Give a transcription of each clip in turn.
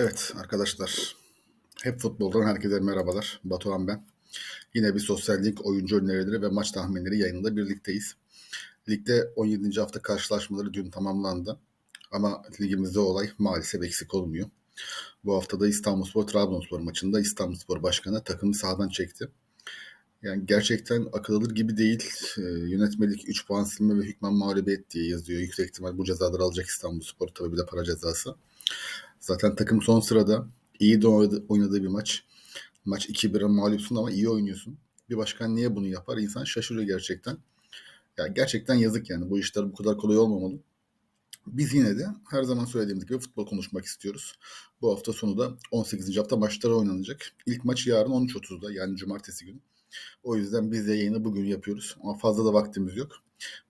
Evet arkadaşlar, hep futboldan herkese merhabalar. Batuhan ben. Yine bir sosyal lig, oyuncu önerileri ve maç tahminleri yayınında birlikteyiz. Ligde 17. hafta karşılaşmaları dün tamamlandı. Ama ligimizde olay maalesef eksik olmuyor. Bu haftada İstanbulspor Trabzonspor maçında İstanbulspor Başkanı takımı sahadan çekti. Yani gerçekten akıl alır gibi değil. Ee, yönetmelik 3 puan silme ve hükmen mağlubiyet diye yazıyor. Yüksek ihtimal bu cezaları alacak İstanbulspor. Tabii bir de para cezası. Zaten takım son sırada. iyi de oynadı, oynadığı bir maç. Maç 2-1'e mağlupsun ama iyi oynuyorsun. Bir başkan niye bunu yapar? İnsan şaşırıyor gerçekten. Ya gerçekten yazık yani. Bu işler bu kadar kolay olmamalı. Biz yine de her zaman söylediğimiz gibi futbol konuşmak istiyoruz. Bu hafta sonu da 18. hafta maçları oynanacak. İlk maç yarın 13.30'da yani cumartesi günü. O yüzden biz de yayını bugün yapıyoruz. Ama fazla da vaktimiz yok.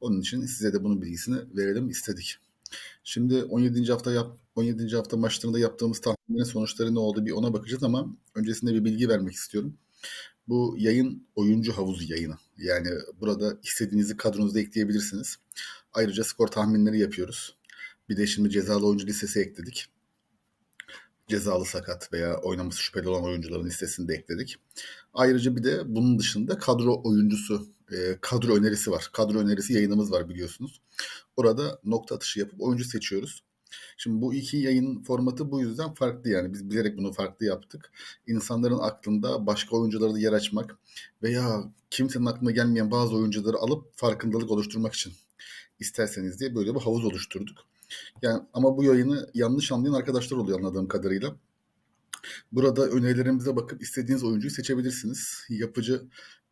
Onun için size de bunun bilgisini verelim istedik. Şimdi 17. hafta yap 17. hafta maçlarında yaptığımız tahminlerin sonuçları ne oldu bir ona bakacağız ama öncesinde bir bilgi vermek istiyorum. Bu yayın oyuncu havuzu yayını. Yani burada istediğinizi kadronuza ekleyebilirsiniz. Ayrıca skor tahminleri yapıyoruz. Bir de şimdi cezalı oyuncu listesi ekledik. Cezalı sakat veya oynaması şüpheli olan oyuncuların listesini de ekledik. Ayrıca bir de bunun dışında kadro oyuncusu, e, kadro önerisi var. Kadro önerisi yayınımız var biliyorsunuz. Orada nokta atışı yapıp oyuncu seçiyoruz. Şimdi bu iki yayın formatı bu yüzden farklı yani. Biz bilerek bunu farklı yaptık. İnsanların aklında başka oyunculara da yer açmak veya kimsenin aklına gelmeyen bazı oyuncuları alıp farkındalık oluşturmak için isterseniz diye böyle bir havuz oluşturduk. Yani ama bu yayını yanlış anlayan arkadaşlar oluyor anladığım kadarıyla. Burada önerilerimize bakıp istediğiniz oyuncuyu seçebilirsiniz. Yapıcı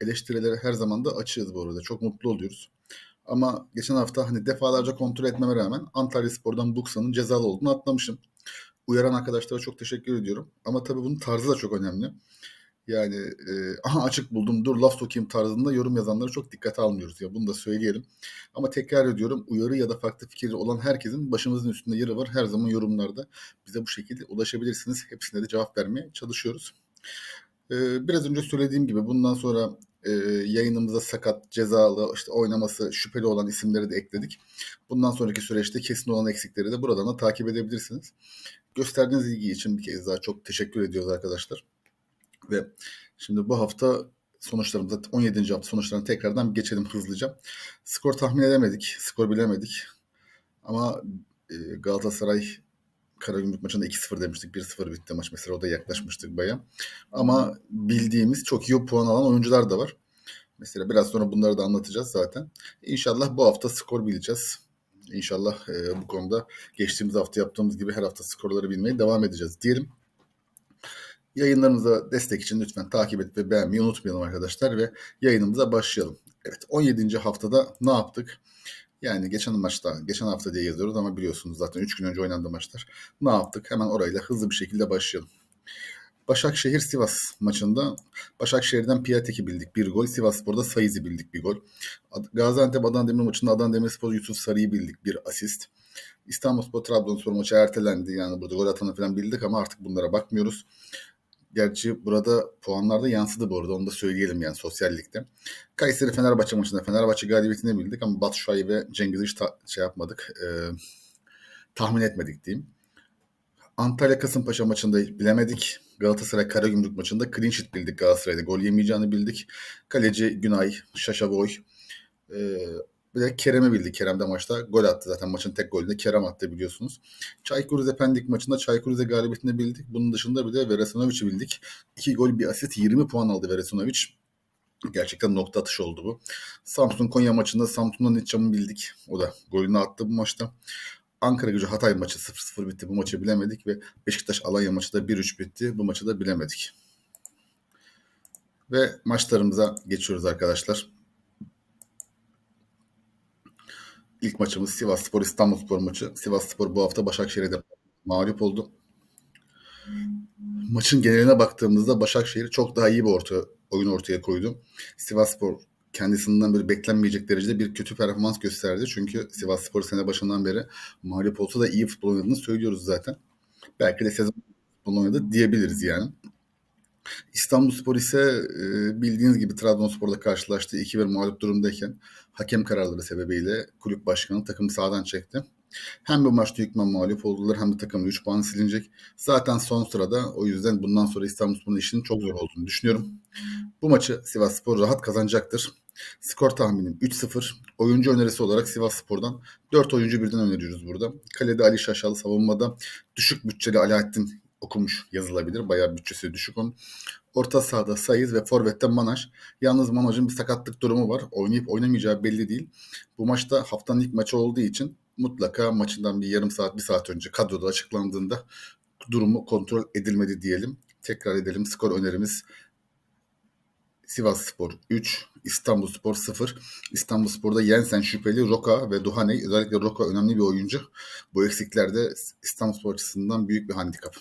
eleştirilere her zaman da açığız bu arada. Çok mutlu oluyoruz. Ama geçen hafta hani defalarca kontrol etmeme rağmen Antalya Spor'dan Buksa'nın cezalı olduğunu atlamışım. Uyaran arkadaşlara çok teşekkür ediyorum. Ama tabii bunun tarzı da çok önemli. Yani e, aha açık buldum dur laf sokayım tarzında yorum yazanları çok dikkate almıyoruz ya bunu da söyleyelim. Ama tekrar ediyorum uyarı ya da farklı fikri olan herkesin başımızın üstünde yeri var. Her zaman yorumlarda bize bu şekilde ulaşabilirsiniz. Hepsine de cevap vermeye çalışıyoruz. Ee, biraz önce söylediğim gibi bundan sonra e, yayınımıza sakat, cezalı, işte oynaması şüpheli olan isimleri de ekledik. Bundan sonraki süreçte kesin olan eksikleri de buradan da takip edebilirsiniz. Gösterdiğiniz ilgi için bir kez daha çok teşekkür ediyoruz arkadaşlar. Ve şimdi bu hafta sonuçlarımıza 17. hafta sonuçlarına tekrardan geçelim hızlıca. Skor tahmin edemedik, skor bilemedik. Ama e, Galatasaray Karagümrük maçında 2-0 demiştik. 1-0 bitti maç mesela o da yaklaşmıştık baya. Ama bildiğimiz çok iyi puan alan oyuncular da var. Mesela biraz sonra bunları da anlatacağız zaten. İnşallah bu hafta skor bileceğiz. İnşallah e, bu konuda geçtiğimiz hafta yaptığımız gibi her hafta skorları bilmeye devam edeceğiz diyelim. Yayınlarımıza destek için lütfen takip et ve beğenmeyi unutmayalım arkadaşlar ve yayınımıza başlayalım. Evet 17. haftada ne yaptık? Yani geçen maçta, geçen hafta diye yazıyoruz ama biliyorsunuz zaten 3 gün önce oynandı maçlar. Ne yaptık? Hemen orayla hızlı bir şekilde başlayalım. Başakşehir Sivas maçında Başakşehir'den Piatek'i bildik bir gol. Sivasspor'da Sayız'ı bildik bir gol. Gaziantep Adana Demir maçında Adana Demirspor Yusuf Sarı'yı bildik bir asist. İstanbulspor Trabzonspor maçı ertelendi. Yani burada gol atanı falan bildik ama artık bunlara bakmıyoruz. Gerçi burada puanlarda yansıdı bu arada onu da söyleyelim yani sosyallikte. Kayseri Fenerbahçe maçında Fenerbahçe galibiyetini bildik ama Batu Şua'yı ve Cengiz'i hiç ta- şey yapmadık. E, tahmin etmedik diyeyim. Antalya Kasımpaşa maçında bilemedik. Galatasaray Karagümrük maçında clean sheet bildik Galatasaray'da. Gol yemeyeceğini bildik. Kaleci Günay, Şaşaboy, e, bir de Kerem'i bildi. Kerem de maçta gol attı zaten. Maçın tek golünde Kerem attı biliyorsunuz. Çaykur Rize Pendik maçında Çaykur Rize galibiyetini bildik. Bunun dışında bir de Veresanoviç'i bildik. İki gol bir asit 20 puan aldı Veresanoviç. Gerçekten nokta atışı oldu bu. Samsun Konya maçında Samsun'dan Nitçam'ı bildik. O da golünü attı bu maçta. Ankara gücü Hatay maçı 0-0 bitti. Bu maçı bilemedik ve Beşiktaş Alanya maçı da 1-3 bitti. Bu maçı da bilemedik. Ve maçlarımıza geçiyoruz arkadaşlar. İlk maçımız Sivas Spor İstanbul Spor maçı. Sivas Spor bu hafta Başakşehir'e mağlup oldu. Maçın geneline baktığımızda Başakşehir çok daha iyi bir orta, oyun ortaya koydu. Sivas Spor kendisinden böyle beklenmeyecek derecede bir kötü performans gösterdi. Çünkü Sivas Spor sene başından beri mağlup olsa da iyi futbol oynadığını söylüyoruz zaten. Belki de sezon futbol oynadı diyebiliriz yani. İstanbulspor ise e, bildiğiniz gibi Trabzonspor'la karşılaştığı 2-1 mağlup durumdayken hakem kararları sebebiyle kulüp başkanı takımı sağdan çekti. Hem bu maçta hükmen mağlup oldular hem de takımın 3 puan silinecek. Zaten son sırada o yüzden bundan sonra İstanbulspor'un işinin çok zor olduğunu düşünüyorum. Bu maçı Sivas Spor rahat kazanacaktır. Skor tahminim 3-0. Oyuncu önerisi olarak Sivas Spor'dan 4 oyuncu birden öneriyoruz burada. Kalede Ali Şaşalı savunmada düşük bütçeli Alaaddin okumuş yazılabilir. Bayağı bütçesi düşük onun. Orta sahada Sayız ve Forvet'te Manaş. Yalnız Manaj'ın bir sakatlık durumu var. Oynayıp oynamayacağı belli değil. Bu maçta haftanın ilk maçı olduğu için mutlaka maçından bir yarım saat, bir saat önce kadroda açıklandığında durumu kontrol edilmedi diyelim. Tekrar edelim. Skor önerimiz Sivas Spor 3, İstanbul Spor 0. İstanbul Spor'da Yensen şüpheli, Roka ve Duhaney. Özellikle Roka önemli bir oyuncu. Bu eksiklerde İstanbul Spor açısından büyük bir handikap.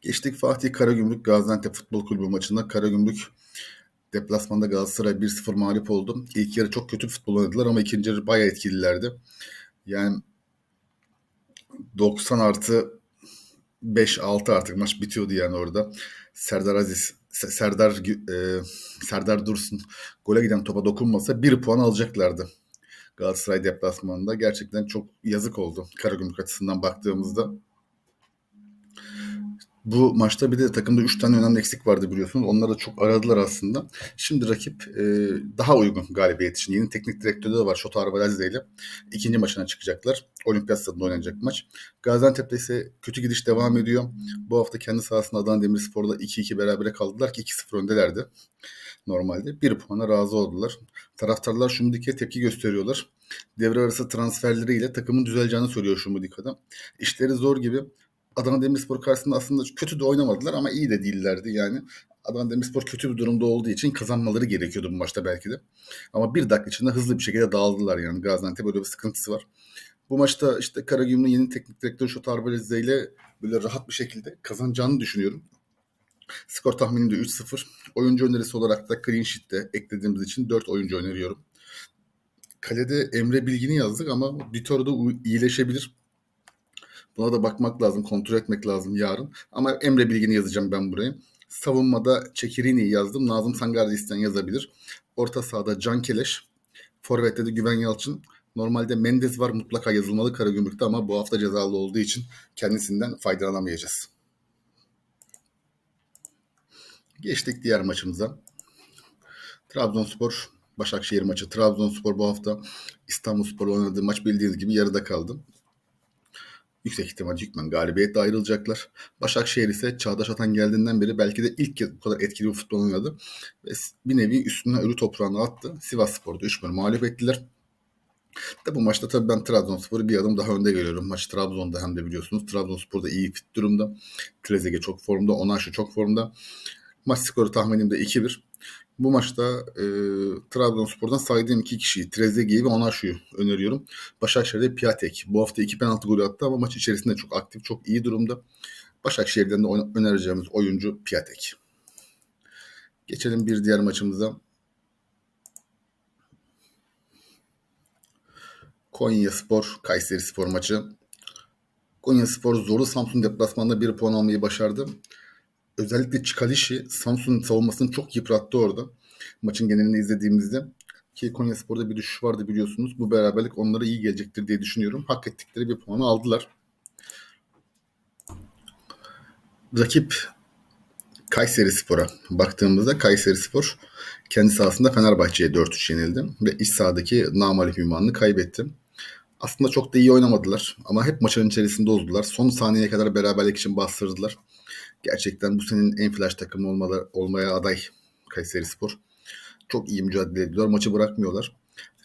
Geçtik Fatih Karagümrük Gaziantep Futbol Kulübü maçında. Karagümrük deplasmanda Galatasaray 1-0 mağlup oldu. İlk yarı çok kötü futbol oynadılar ama ikinci yarı bayağı etkililerdi. Yani 90 artı 5-6 artık maç bitiyordu yani orada. Serdar Aziz, Serdar e, Serdar Dursun gole giden topa dokunmasa bir puan alacaklardı. Galatasaray deplasmanında gerçekten çok yazık oldu Karagümrük açısından baktığımızda. Bu maçta bir de takımda 3 tane önemli eksik vardı biliyorsunuz. Onları da çok aradılar aslında. Şimdi rakip e, daha uygun galibiyet için. Yeni teknik direktörü de var Şota Arbalazze ile. ikinci maçına çıkacaklar. Olimpiyat stadında oynanacak maç. Gaziantep'te ise kötü gidiş devam ediyor. Bu hafta kendi sahasında Adana Demirspor'la 2-2 berabere kaldılar ki 2-0 öndelerdi. Normalde bir puana razı oldular. Taraftarlar Şumdik'e tepki gösteriyorlar. Devre arası transferleriyle takımın düzeleceğini söylüyor Şumdik'a'da. İşleri zor gibi. Adana Demirspor karşısında aslında kötü de oynamadılar ama iyi de değillerdi yani. Adana Demirspor kötü bir durumda olduğu için kazanmaları gerekiyordu bu maçta belki de. Ama bir dakika içinde hızlı bir şekilde dağıldılar yani. Gaziantep böyle bir sıkıntısı var. Bu maçta işte Karagümrük yeni teknik direktör Şot Arbeleze ile böyle rahat bir şekilde kazanacağını düşünüyorum. Skor tahminim de 3-0. Oyuncu önerisi olarak da clean sheet'te eklediğimiz için 4 oyuncu öneriyorum. Kalede Emre Bilgin'i yazdık ama Ditoro da iyileşebilir. Buna da bakmak lazım, kontrol etmek lazım yarın. Ama Emre Bilgin'i yazacağım ben buraya. Savunmada Çekirini'yi yazdım. Nazım Sangar'da isteyen yazabilir. Orta sahada Can Keleş. Forvet'te de Güven Yalçın. Normalde Mendes var mutlaka yazılmalı Karagümrük'te ama bu hafta cezalı olduğu için kendisinden faydalanamayacağız. Geçtik diğer maçımıza. Trabzonspor Başakşehir maçı. Trabzonspor bu hafta İstanbulspor oynadığı maç bildiğiniz gibi yarıda kaldı. Yüksek ihtimal hükmen galibiyetle ayrılacaklar. Başakşehir ise Çağdaş Atan geldiğinden beri belki de ilk kez bu kadar etkili bir futbol oynadı. Ve bir nevi üstüne ölü toprağını attı. Sivas Spor'da 3 mağlup ettiler. De bu maçta tabii ben Trabzonspor'u bir adım daha önde görüyorum. Maç Trabzon'da hem de biliyorsunuz. Trabzonspor'da iyi fit durumda. Trezeguet çok formda. Onaşu çok formda. Maç skoru tahminim de 2-1. Bu maçta e, Trabzonspor'dan saydığım iki kişiyi Trezeguet'i ve Onaşu'yu öneriyorum. Başakşehir'de Piatek. Bu hafta iki penaltı golü attı ama maç içerisinde çok aktif, çok iyi durumda. Başakşehir'den de önereceğimiz oyuncu Piatek. Geçelim bir diğer maçımıza. Konya Spor, Kayseri Spor maçı. Konya Spor zorlu Samsun deplasmanında bir puan almayı başardı. Özellikle Çikalişi Samsun savunmasını çok yıprattı orada. Maçın genelini izlediğimizde. Ki Konya Spor'da bir düşüş vardı biliyorsunuz. Bu beraberlik onlara iyi gelecektir diye düşünüyorum. Hak ettikleri bir puanı aldılar. Rakip Kayseri Spor'a baktığımızda Kayseri Spor kendi sahasında Fenerbahçe'ye 4-3 yenildi ve iç sahadaki namalip ünvanını kaybetti. Aslında çok da iyi oynamadılar ama hep maçın içerisinde oldular. Son saniyeye kadar beraberlik için bastırdılar. Gerçekten bu senin en flash takımı olmalı, olmaya aday Kayseri Spor. Çok iyi mücadele ediyorlar. Maçı bırakmıyorlar.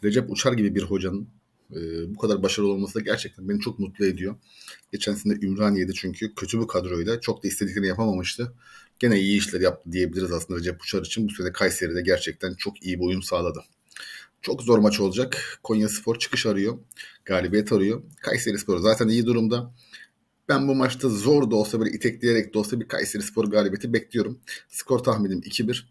Recep Uçar gibi bir hocanın e, bu kadar başarılı olması da gerçekten beni çok mutlu ediyor. Geçen sene Ümraniye'de çünkü kötü bir kadroyla çok da istediklerini yapamamıştı. Gene iyi işler yaptı diyebiliriz aslında Recep Uçar için. Bu sene Kayseri'de gerçekten çok iyi bir uyum sağladı. Çok zor maç olacak. Konya Spor çıkış arıyor. Galibiyet arıyor. Kayseri Spor zaten iyi durumda. Ben bu maçta zor da olsa böyle itekleyerek de olsa bir Kayseri Spor galibiyeti bekliyorum. Skor tahminim 2-1.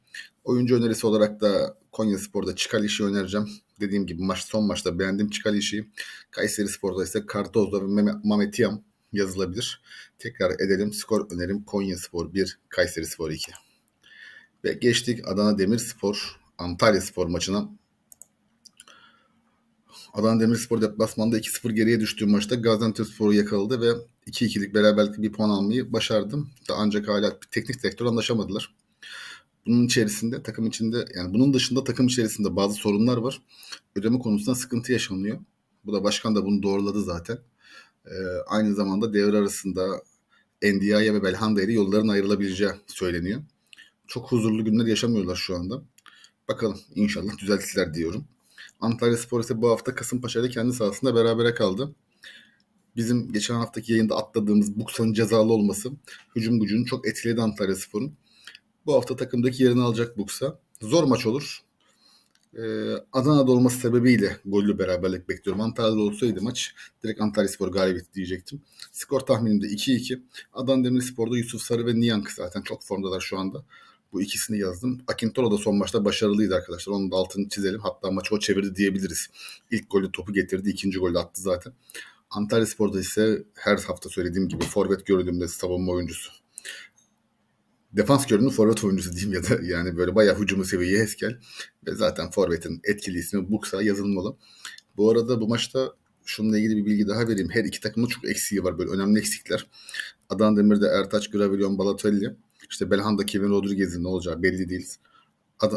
Oyuncu önerisi olarak da Konya Spor'da Çıkaliş'i önereceğim. Dediğim gibi maç son maçta beğendim Çıkaliş'i. Kayseri Spor'da ise Kartoz'da ve Mametiyam yazılabilir. Tekrar edelim. Skor önerim Konya Spor 1, Kayseri Spor 2. Ve geçtik Adana Demirspor Antalya Spor maçına. Adana Demirspor deplasmanda 2-0 geriye düştüğü maçta Gaziantepspor'u yakaladı ve 2-2'lik beraberlik bir puan almayı başardım. Ancak hala teknik direktör anlaşamadılar. Bunun içerisinde takım içinde yani bunun dışında takım içerisinde bazı sorunlar var. Ödeme konusunda sıkıntı yaşanıyor. Bu da başkan da bunu doğruladı zaten. Ee, aynı zamanda devre arasında Endia'ya ve Belhanda ile yolların ayrılabileceği söyleniyor. Çok huzurlu günler yaşamıyorlar şu anda. Bakalım inşallah düzeltirler diyorum. Antalya Spor ise bu hafta Kasımpaşa ile kendi sahasında berabere kaldı. Bizim geçen haftaki yayında atladığımız Buksa'nın cezalı olması hücum gücünü çok etkiledi Antalya Spor'un. Bu hafta takımdaki yerini alacak Buksa. Zor maç olur. Ee, Adana'da olması sebebiyle gollü beraberlik bekliyorum. Antalya'da olsaydı maç direkt Antalya Spor galibiyeti diyecektim. Skor tahminimde 2-2. Adana Demirspor'da Yusuf Sarı ve Niyank zaten çok formdalar şu anda. Bu ikisini yazdım. Akintoro da son maçta başarılıydı arkadaşlar. Onun da altını çizelim. Hatta maçı o çevirdi diyebiliriz. İlk golü topu getirdi. ikinci golü attı zaten. Antalya Spor'da ise her hafta söylediğim gibi forvet görünümde savunma oyuncusu. Defans görünümlü forvet oyuncusu diyeyim ya da yani böyle bayağı hücumu seviye Heskel. Ve zaten forvetin etkili ismi Buksa yazılmalı. Bu arada bu maçta şununla ilgili bir bilgi daha vereyim. Her iki takımda çok eksiği var böyle önemli eksikler. Adana Demir'de Ertaç, Gravilyon, Balatelli. İşte Belhanda, Kevin Rodriguez'in ne olacağı belli değil.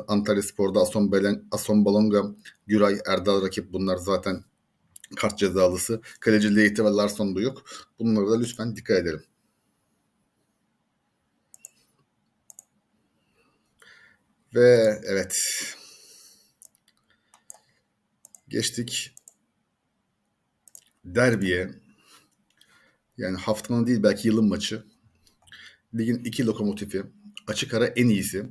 Antalya Spor'da Ason, Belen, Ason Balonga, Güray, Erdal rakip bunlar zaten kart cezalısı. Kaleci Leite ve Larsson da yok. Bunlara da lütfen dikkat edelim. Ve evet. Geçtik derbiye. Yani haftanın değil belki yılın maçı. Ligin iki lokomotifi. Açık ara en iyisi.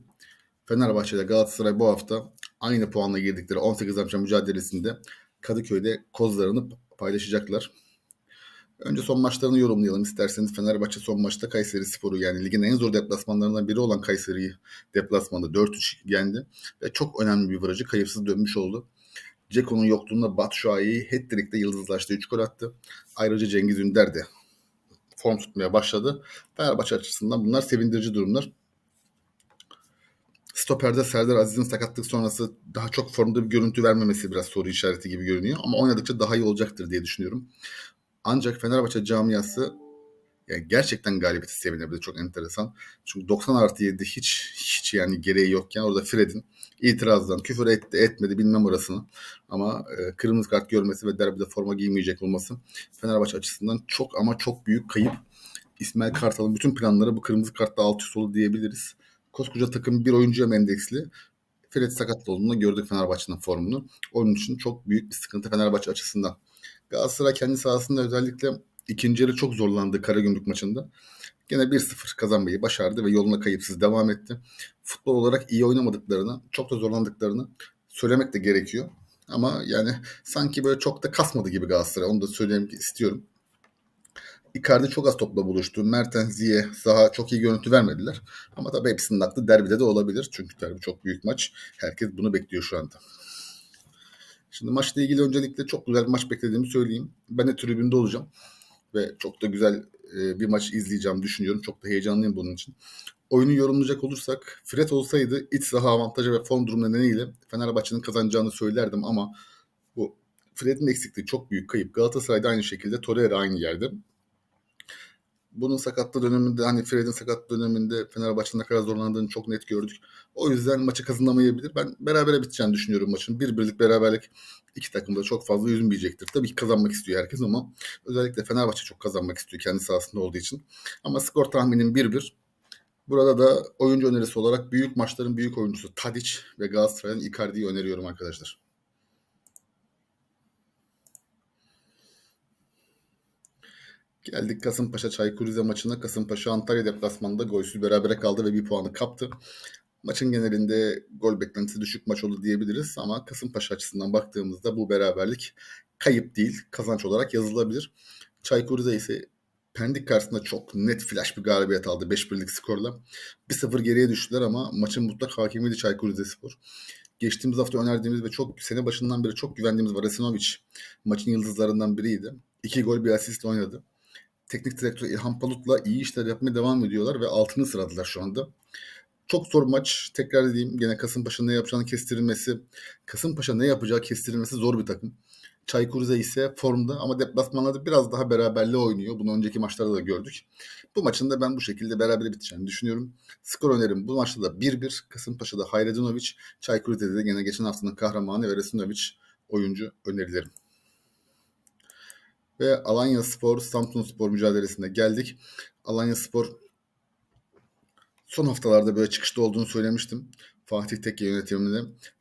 Fenerbahçe ile Galatasaray bu hafta aynı puanla girdikleri 18 akşam mücadelesinde Kadıköy'de kozlarını paylaşacaklar. Önce son maçlarını yorumlayalım isterseniz. Fenerbahçe son maçta Kayseri Sporu yani ligin en zor deplasmanlarından biri olan Kayseri'yi deplasmanda 4-3 yendi. Ve çok önemli bir virajı kayıpsız dönmüş oldu. Ceko'nun yokluğunda Batshuayi hat-trick'te yıldızlaştı. 3 gol attı. Ayrıca Cengiz Ünder de form tutmaya başladı. Fenerbahçe açısından bunlar sevindirici durumlar. Stoper'de Serdar Aziz'in sakatlık sonrası daha çok formda bir görüntü vermemesi biraz soru işareti gibi görünüyor. Ama oynadıkça daha iyi olacaktır diye düşünüyorum. Ancak Fenerbahçe camiası yani gerçekten galibiyeti sevinebilir. Çok enteresan. Çünkü 90 artı 7 hiç hiç yani gereği yokken orada Fred'in itirazdan küfür etti etmedi bilmem orasını. Ama e, kırmızı kart görmesi ve derbide forma giymeyecek olması Fenerbahçe açısından çok ama çok büyük kayıp. İsmail Kartal'ın bütün planları bu kırmızı kartla alt üst oldu diyebiliriz. Koskoca takım bir oyuncuya mı endeksli? Fred sakatlı olduğunda gördük Fenerbahçe'nin formunu. Onun için çok büyük bir sıkıntı Fenerbahçe açısından. Galatasaray kendi sahasında özellikle ikinci yarı çok zorlandı Karagümrük maçında. Gene 1-0 kazanmayı başardı ve yoluna kayıpsız devam etti. Futbol olarak iyi oynamadıklarını, çok da zorlandıklarını söylemek de gerekiyor. Ama yani sanki böyle çok da kasmadı gibi Galatasaray. Onu da söylemek istiyorum. Icardi çok az topla buluştu. Mertens, Ziye, Zaha çok iyi görüntü vermediler. Ama tabii hepsinin aklı derbide de olabilir. Çünkü derbi çok büyük maç. Herkes bunu bekliyor şu anda. Şimdi maçla ilgili öncelikle çok güzel bir maç beklediğimi söyleyeyim. Ben de tribünde olacağım. Ve çok da güzel e, bir maç izleyeceğim düşünüyorum. Çok da heyecanlıyım bunun için. Oyunu yorumlayacak olursak Fred olsaydı iç saha avantajı ve form durumu nedeniyle Fenerbahçe'nin kazanacağını söylerdim ama bu Fred'in eksikliği çok büyük kayıp. Galatasaray'da aynı şekilde Torreira aynı yerde bunun sakatlığı döneminde hani Fred'in sakatlığı döneminde Fenerbahçe'nin ne kadar zorlandığını çok net gördük. O yüzden maçı kazanamayabilir. Ben berabere biteceğini düşünüyorum maçın. Bir birlik beraberlik iki takım da çok fazla üzülmeyecektir. Tabii ki kazanmak istiyor herkes ama özellikle Fenerbahçe çok kazanmak istiyor kendi sahasında olduğu için. Ama skor tahminim 1-1. Burada da oyuncu önerisi olarak büyük maçların büyük oyuncusu Tadic ve Galatasaray'ın Icardi'yi öneriyorum arkadaşlar. Geldik Kasımpaşa Çaykur Rize maçına. Kasımpaşa Antalya deplasmanında golsüz berabere kaldı ve bir puanı kaptı. Maçın genelinde gol beklentisi düşük maç oldu diyebiliriz ama Kasımpaşa açısından baktığımızda bu beraberlik kayıp değil, kazanç olarak yazılabilir. Çaykur Rize ise Pendik karşısında çok net flash bir galibiyet aldı 5-1'lik skorla. 1-0 geriye düştüler ama maçın mutlak hakimiydi Çaykur Rizespor. Geçtiğimiz hafta önerdiğimiz ve çok sene başından beri çok güvendiğimiz Varasinovic maçın yıldızlarından biriydi. İki gol bir asist oynadı teknik direktör İlhan Palut'la iyi işler yapmaya devam ediyorlar ve altını sıraladılar şu anda. Çok zor maç. Tekrar edeyim. Gene Kasımpaşa ne yapacağını kestirilmesi, Kasımpaşa ne yapacağı kestirilmesi zor bir takım. Çaykur Rize ise formda ama deplasmanlarda biraz daha beraberliği oynuyor. Bunu önceki maçlarda da gördük. Bu maçın da ben bu şekilde beraber biteceğini düşünüyorum. Skor önerim bu maçta da 1-1. Kasımpaşa'da Hayredinovic, Çaykur Rize'de de gene geçen haftanın kahramanı Veresinovic oyuncu önerilerim. Ve Alanya Spor, Samsun Spor mücadelesine geldik. Alanya Spor son haftalarda böyle çıkışta olduğunu söylemiştim. Fatih Tekke yönetiminde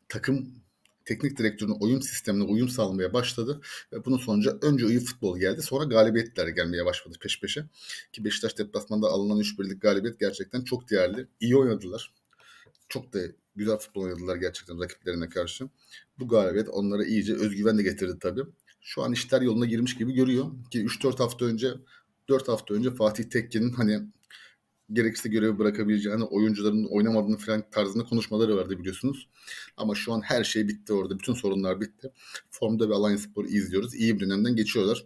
takım teknik direktörün oyun sistemine uyum sağlamaya başladı. Ve bunun sonucu önce iyi futbol geldi. Sonra galibiyetler gelmeye başladı peş peşe. Ki Beşiktaş deplasmanda alınan 3 birlik galibiyet gerçekten çok değerli. İyi oynadılar. Çok da güzel futbol oynadılar gerçekten rakiplerine karşı. Bu galibiyet onlara iyice özgüven de getirdi tabii. Şu an işler yoluna girmiş gibi görüyor. Ki 3-4 hafta önce 4 hafta önce Fatih Tekke'nin hani gerekirse görevi bırakabileceğini, oyuncuların oynamadığını falan tarzında konuşmaları vardı biliyorsunuz. Ama şu an her şey bitti orada. Bütün sorunlar bitti. Formda ve Alliance Spor'u izliyoruz. İyi bir dönemden geçiyorlar.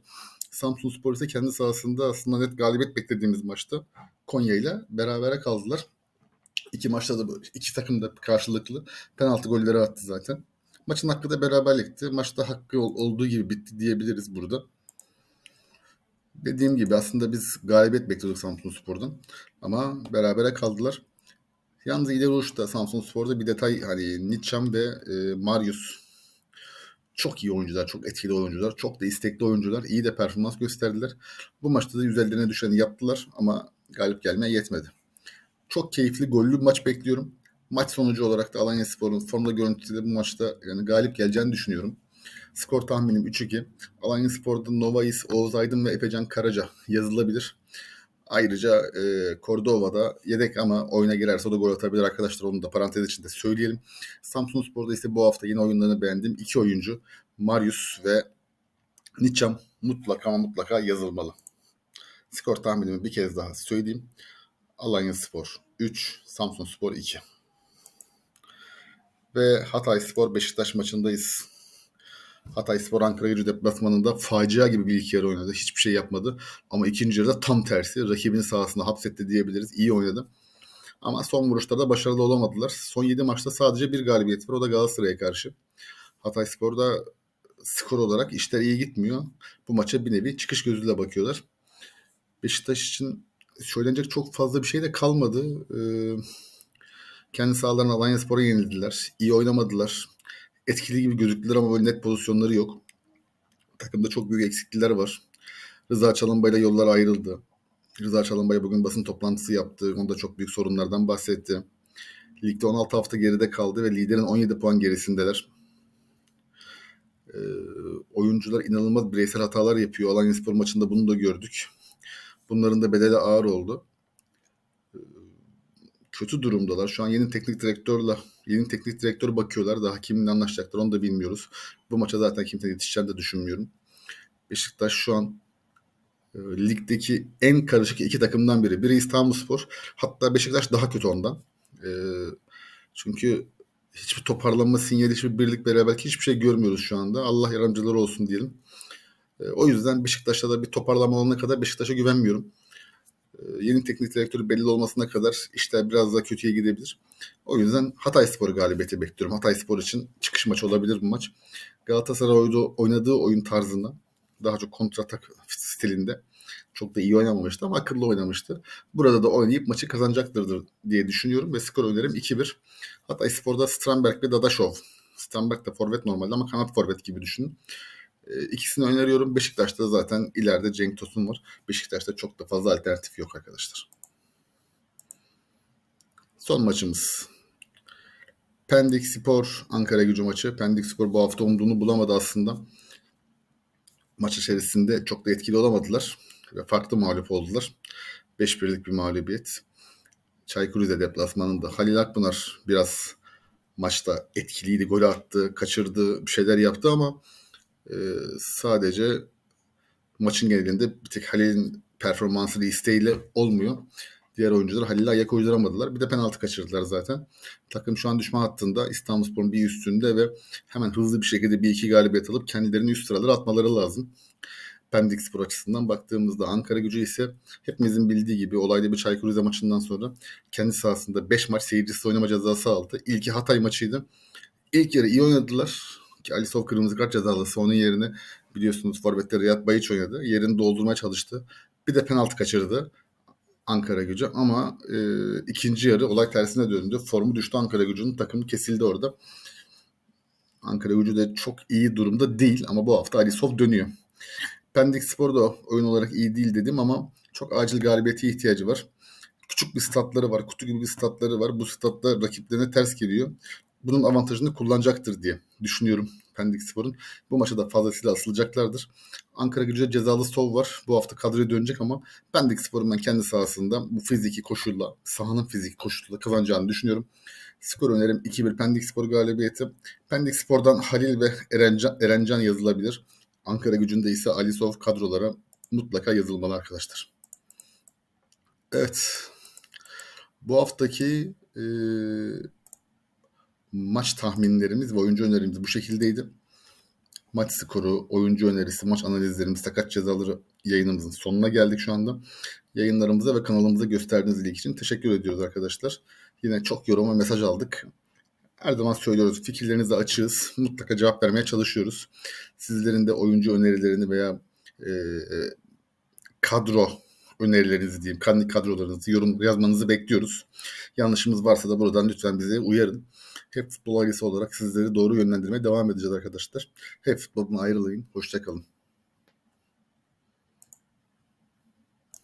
Samsun Spor ise kendi sahasında aslında net galibiyet beklediğimiz maçta Konya ile berabere kaldılar. İki maçta da iki takım da karşılıklı penaltı golleri attı zaten. Maçın hakkı da beraberlikti. Maçta hakkı olduğu gibi bitti diyebiliriz burada. Dediğim gibi aslında biz galibiyet bekliyorduk Samsun Spor'dan. Ama berabere kaldılar. Yalnız ileri uçta Samsun Spor'da bir detay hani Nitscham ve e, Marius çok iyi oyuncular, çok etkili oyuncular, çok da istekli oyuncular. iyi de performans gösterdiler. Bu maçta da üzerlerine düşeni yaptılar ama galip gelmeye yetmedi. Çok keyifli, gollü bir maç bekliyorum. Maç sonucu olarak da Alanya Spor'un formda görüntüsü bu maçta yani galip geleceğini düşünüyorum. Skor tahminim 3-2. Alanya Spor'da Novais, Oğuz Aydın ve Efecan Karaca yazılabilir. Ayrıca e, Cordova'da yedek ama oyuna girerse o da gol atabilir arkadaşlar. Onu da parantez içinde söyleyelim. Samsun Spor'da ise bu hafta yine oyunlarını beğendiğim iki oyuncu Marius ve Niçam mutlaka ama mutlaka yazılmalı. Skor tahminimi bir kez daha söyleyeyim. Alanya Spor 3, Samsun Spor 2. Ve Hatay Spor Beşiktaş maçındayız. Hatay Spor Ankara gücü deplasmanında facia gibi bir ilk yarı oynadı. Hiçbir şey yapmadı. Ama ikinci yarıda tam tersi. Rakibinin sahasında hapsetti diyebiliriz. İyi oynadı. Ama son vuruşlarda başarılı olamadılar. Son 7 maçta sadece bir galibiyet var. O da Galatasaray'a karşı. Hatay Spor'da skor olarak işler iyi gitmiyor. Bu maça bir nevi çıkış gözüyle bakıyorlar. Beşiktaş için söylenecek çok fazla bir şey de kalmadı. Ee, kendi sahalarına Alanya Spor'a yenildiler. İyi oynamadılar etkili gibi gözüktüler ama böyle net pozisyonları yok. Takımda çok büyük eksiklikler var. Rıza Çalınbay'la yollar ayrıldı. Rıza Çalınbay bugün basın toplantısı yaptı. Onda çok büyük sorunlardan bahsetti. Ligde 16 hafta geride kaldı ve liderin 17 puan gerisindeler. Ee, oyuncular inanılmaz bireysel hatalar yapıyor. Alanya Spor maçında bunu da gördük. Bunların da bedeli ağır oldu kötü durumdalar. Şu an yeni teknik direktörle yeni teknik direktör bakıyorlar. Daha kiminle anlaşacaklar onu da bilmiyoruz. Bu maça zaten kimse yetişeceğini de düşünmüyorum. Beşiktaş şu an e, ligdeki en karışık iki takımdan biri. Biri İstanbulspor. Hatta Beşiktaş daha kötü ondan. E, çünkü hiçbir toparlanma sinyali, hiçbir birlik beraberlik hiçbir şey görmüyoruz şu anda. Allah yardımcıları olsun diyelim. E, o yüzden Beşiktaş'ta da bir toparlama olana kadar Beşiktaş'a güvenmiyorum. Ee, yeni teknik direktörü belli olmasına kadar işler biraz daha kötüye gidebilir. O yüzden Hatay Spor galibiyeti bekliyorum. Hatay Spor için çıkış maçı olabilir bu maç. Galatasaray oynadığı oyun tarzında daha çok kontratak stilinde çok da iyi oynamamıştı ama akıllı oynamıştı. Burada da oynayıp maçı kazanacaktır diye düşünüyorum ve skor önerim 2-1. Hatay Spor'da Stramberg ve Dadaşov. Stramberg de forvet normalde ama kanat forvet gibi düşünün. E, ikisini öneriyorum. Beşiktaş'ta zaten ileride Cenk Tosun var. Beşiktaş'ta çok da fazla alternatif yok arkadaşlar. Son maçımız. Pendik Spor Ankara gücü maçı. Pendik Spor bu hafta umduğunu bulamadı aslında. Maç içerisinde çok da etkili olamadılar. Ve farklı mağlup oldular. 5-1'lik bir mağlubiyet. Çaykur Rize deplasmanında Halil Akpınar biraz maçta etkiliydi. Gol attı, kaçırdı, bir şeyler yaptı ama e, sadece maçın genelinde bir tek Halil'in performansı ve isteğiyle olmuyor. Diğer oyuncular Halil'e ayak uyduramadılar. Bir de penaltı kaçırdılar zaten. Takım şu an düşman hattında İstanbulspor'un bir üstünde ve hemen hızlı bir şekilde bir iki galibiyet alıp kendilerini üst sıralara atmaları lazım. Pendik Spor açısından baktığımızda Ankara gücü ise hepimizin bildiği gibi olaylı bir Çaykur Rize maçından sonra kendi sahasında 5 maç seyircisi oynama cezası aldı. İlki Hatay maçıydı. İlk yarı iyi oynadılar ki Alisov kırmızı kart cezalısı onun yerine Biliyorsunuz forvette Riyad Bayiç oynadı. Yerini doldurmaya çalıştı. Bir de penaltı kaçırdı Ankara gücü ama e, ikinci yarı olay tersine döndü. Formu düştü Ankara gücünün takımı kesildi orada. Ankara gücü de çok iyi durumda değil ama bu hafta Alisov dönüyor. Pendik Spor da oyun olarak iyi değil dedim ama çok acil galibiyete ihtiyacı var. Küçük bir statları var, kutu gibi bir statları var. Bu statta rakiplerine ters geliyor. Bunun avantajını kullanacaktır diye düşünüyorum Pendik Spor'un. Bu maça da fazlasıyla asılacaklardır. Ankara gücüde cezalı Sov var. Bu hafta kadroya dönecek ama Pendik Spor'un ben kendi sahasında bu fiziki koşulla, sahanın fiziki koşuluyla kazanacağını düşünüyorum. Skor önerim 2-1 Pendik Spor galibiyeti. Pendik Spor'dan Halil ve Erencan, Erencan yazılabilir. Ankara gücünde ise Alisov kadrolara mutlaka yazılmalı arkadaşlar. Evet. Bu haftaki e, maç tahminlerimiz ve oyuncu önerimiz bu şekildeydi. Maç skoru, oyuncu önerisi, maç analizlerimiz, sakat cezaları yayınımızın sonuna geldik şu anda. Yayınlarımıza ve kanalımıza gösterdiğiniz ilgi için teşekkür ediyoruz arkadaşlar. Yine çok yorum ve mesaj aldık. Her zaman söylüyoruz fikirlerinize açığız. Mutlaka cevap vermeye çalışıyoruz. Sizlerin de oyuncu önerilerini veya e, kadro önerilerinizi diyeyim, kendi kadrolarınızı, yorum yazmanızı bekliyoruz. Yanlışımız varsa da buradan lütfen bize uyarın. Hep futbol ailesi olarak sizleri doğru yönlendirmeye devam edeceğiz arkadaşlar. Hep futboldan ayrılayın. Hoşçakalın.